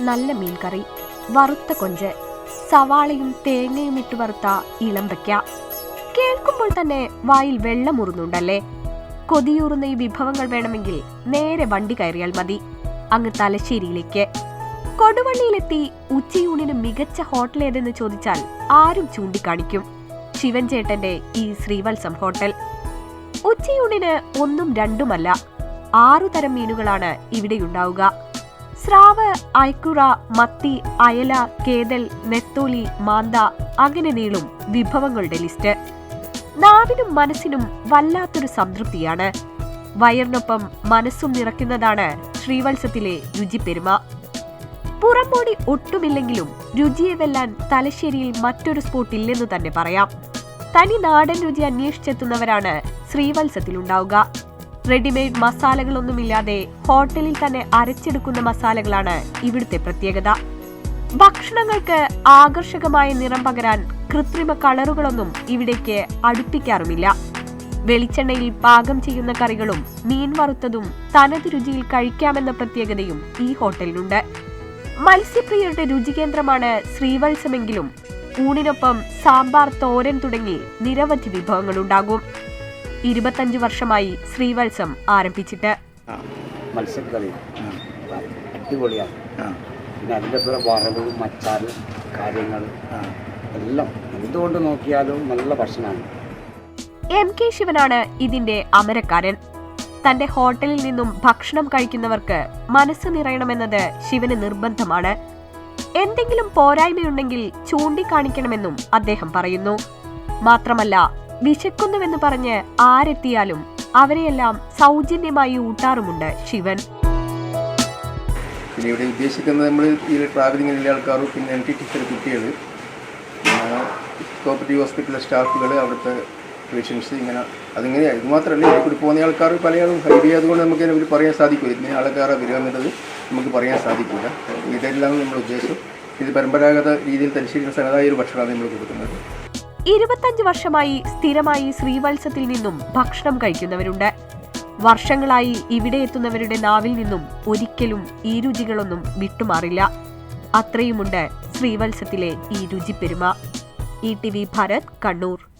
നല്ല മീൻകറി വറുത്ത കൊഞ്ച് സവാളയും തേങ്ങയും ഇട്ട് വറുത്ത ഇളമ്പയ്ക്ക കേൾക്കുമ്പോൾ തന്നെ വായിൽ വെള്ളമുറുന്നുണ്ടല്ലേ കൊതിയൂറുന്ന ഈ വിഭവങ്ങൾ വേണമെങ്കിൽ നേരെ വണ്ടി കയറിയാൽ മതി. അങ്ങ് തലശ്ശേരിയിലേക്ക്. കൊടുവള്ളിയിലെത്തി ഉച്ചയൂണിന് മികച്ച ഹോട്ടൽ ഏതെന്ന് ചോദിച്ചാൽ ആരും ചൂണ്ടിക്കാണിക്കും. ശിവൻചേട്ടന്റെ ഈ ശ്രീവത്സം ഹോട്ടൽ. ഉച്ചയൂണിന് ഒന്നും രണ്ടുമല്ല ആറു തരം മീനുകളാണ് ഇവിടെയുണ്ടാവുക. സ്രാവ് ഐക്കുറ മത്തി അയല കേതൽ നെത്തോലി മാന്ത അങ്ങനെ നീളും വിഭവങ്ങളുടെ ലിസ്റ്റ്. നാവിനും മനസ്സിനും വല്ലാത്തൊരു സംതൃപ്തിയാണ്. വയറിനൊപ്പം മനസ്സും നിറയ്ക്കുന്നതാണ് ശ്രീവത്സത്തിലെ രുചിപ്പെരുമ. പുറമോടി ഒട്ടുമില്ലെങ്കിലും രുചിയെ വെല്ലാൻ തലശ്ശേരിയിൽ മറ്റൊരു സ്പോട്ട് ഇല്ലെന്ന് തന്നെ പറയാം. തനി നാടൻ രുചി അന്വേഷിച്ചെത്തുന്നവരാണ് ശ്രീവത്സത്തിലുണ്ടാവുക. റെഡിമെയ്ഡ് മസാലകളൊന്നുമില്ലാതെ ഹോട്ടലിൽ തന്നെ അരച്ചെടുക്കുന്ന മസാലകളാണ് ഇവിടുത്തെ പ്രത്യേകത. ഭക്ഷണങ്ങൾക്ക് ആകർഷകമായ നിറം പകരാൻ കൃത്രിമ കളറുകളൊന്നും ഇവിടേക്ക് അടുപ്പിക്കാറുമില്ല. വെളിച്ചെണ്ണയിൽ പാകം ചെയ്യുന്ന കറികളും മീൻ വറുത്തതും തനത് രുചിയിൽ കഴിക്കാമെന്ന പ്രത്യേകതയും ഈ ഹോട്ടലിനുണ്ട്. മത്സ്യപ്രിയരുടെ രുചികേന്ദ്രമാണ് ശ്രീവത്സമെങ്കിലും. ഊണിനൊപ്പം സാമ്പാർ തോരൻ തുടങ്ങി നിരവധി വിഭവങ്ങളുണ്ടാകും. ഇരുപത്തഞ്ച് വർഷമായി ശ്രീവത്സം ആരംഭിച്ചിട്ട്. മത്സ്യക്കറി അടിപൊളിയാണ്. പിന്നെ അതിന്റെ കൂടെ വറവ് മച്ചാറ് കാര്യങ്ങൾ. എല്ലാം എന്തുകൊണ്ട് നോക്കിയാലും നല്ല ഭക്ഷണമാണ്. എം കെ ശിവനാണ് ഇതിന്റെ അമരക്കാരൻ. തന്റെ ഹോട്ടലിൽ നിന്നും ഭക്ഷണം കഴിക്കുന്നവർക്ക് മനസ്സ് നിറയണമെന്നത് ശിവന് നിർബന്ധമാണ്. എന്തെങ്കിലും പോരായ്മയുണ്ടെങ്കിൽ ചൂണ്ടിക്കാണിക്കണമെന്നും അദ്ദേഹം പറയുന്നു. മാത്രമല്ല വിശക്കുന്നുവെന്ന് പറഞ്ഞ് ആരെത്തിയാലും അവരെയെല്ലാം സൗജന്യമായി ഊട്ടാറുമുണ്ട് ശിവൻ. പിന്നെ ഇവിടെ ഉദ്ദേശിക്കുന്നത് നമ്മൾ ഈ ട്രാവലിങ്ങിലുള്ള ആൾക്കാരും പിന്നെ എൻ ടി ടീച്ചർ കുട്ടികൾ കോപ്പറേറ്റീവ് ഹോസ്പിറ്റലിലെ സ്റ്റാഫുകൾ അവിടുത്തെ പേഷ്യൻസ് ഇങ്ങനെ അതിങ്ങനെ ഇത് മാത്രമല്ല ഇവിടെ പോകുന്ന ആൾക്കാർ പല ആളും ഹൈവേ ആയതുകൊണ്ട് നമുക്ക് അതിനെ പറയാൻ സാധിക്കില്ല ഇതിന് ആൾക്കാരെ വരിക നമുക്ക് പറയാൻ സാധിക്കില്ല ഇതെല്ലാം നമ്മുടെ ഉദ്ദേശം ഇത് പരമ്പരാഗത രീതിയിൽ തലശ്ശേരി സഹതായ ഒരു ഭക്ഷണമാണ് നമ്മൾ കൊടുക്കുന്നത്. ഇരുപത്തഞ്ച് വർഷമായി സ്ഥിരമായി ശ്രീവത്സത്തിൽ നിന്നും ഭക്ഷണം കഴിക്കുന്നവരുണ്ട്. വർഷങ്ങളായി ഇവിടെ എത്തുന്നവരുടെ നാവിൽ നിന്നും ഒരിക്കലും ഈ രുചികളൊന്നും വിട്ടുമാറില്ല. അത്രയുമുണ്ട് ശ്രീവത്സത്തിലെ ഈ രുചിപ്പെരുമ. E T V Bharat Kannur.